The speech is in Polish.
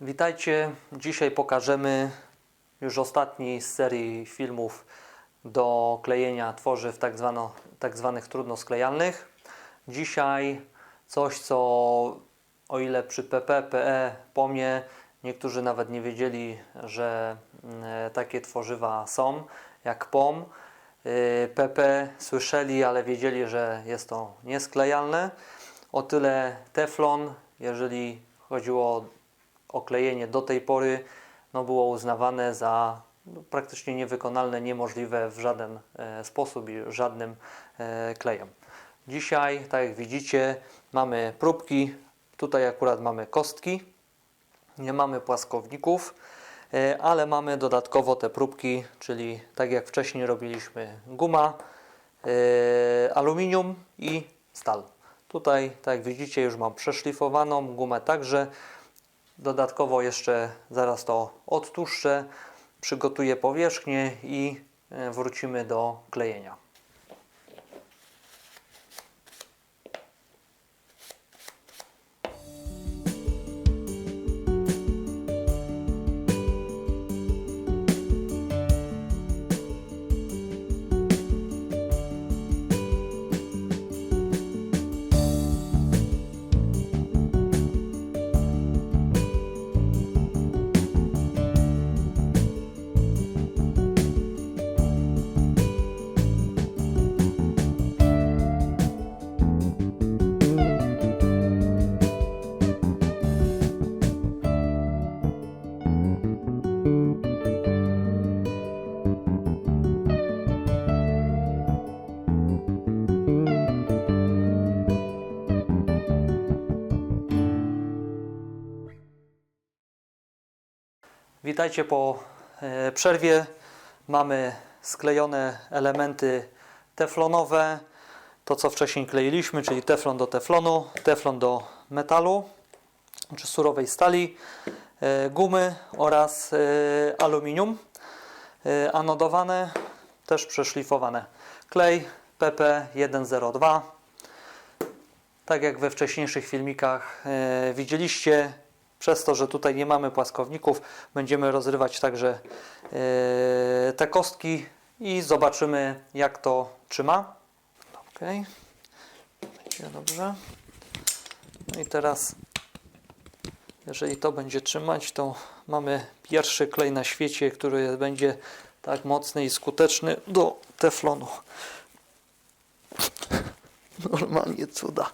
Witajcie. Dzisiaj pokażemy już ostatni z serii filmów do klejenia tworzyw tak, zwano, tak zwanych trudno sklejalnych. Dzisiaj coś, co o ile przy PP, PE, POMie niektórzy nawet nie wiedzieli, że mm, takie tworzywa są, jak POM. Y, PP słyszeli, ale wiedzieli, że jest to niesklejalne. O tyle Teflon, jeżeli chodziło o oklejenie do tej pory no, było uznawane za no, praktycznie niewykonalne, niemożliwe w żaden e, sposób i żadnym e, klejem. Dzisiaj, tak jak widzicie, mamy próbki. Tutaj akurat mamy kostki, nie mamy płaskowników, e, ale mamy dodatkowo te próbki, czyli tak jak wcześniej robiliśmy guma, aluminium i stal. Tutaj, tak jak widzicie, już mam przeszlifowaną gumę także. Dodatkowo jeszcze zaraz to odtłuszczę, przygotuję powierzchnię i e, wrócimy do klejenia. Witajcie po e, przerwie. Mamy sklejone elementy teflonowe. To co wcześniej kleiliśmy, czyli teflon do teflonu, teflon do metalu czy surowej stali, e, gumy oraz e, aluminium anodowane, też przeszlifowane. Klej PP102. Tak jak we wcześniejszych filmikach e, widzieliście, przez to, że tutaj nie mamy płaskowników, będziemy rozrywać także e, te kostki i zobaczymy jak to trzyma. Ok, będzie dobrze. No i teraz, jeżeli to będzie trzymać, to mamy pierwszy klej na świecie, który będzie tak mocny i skuteczny do teflonu. Normalnie cuda.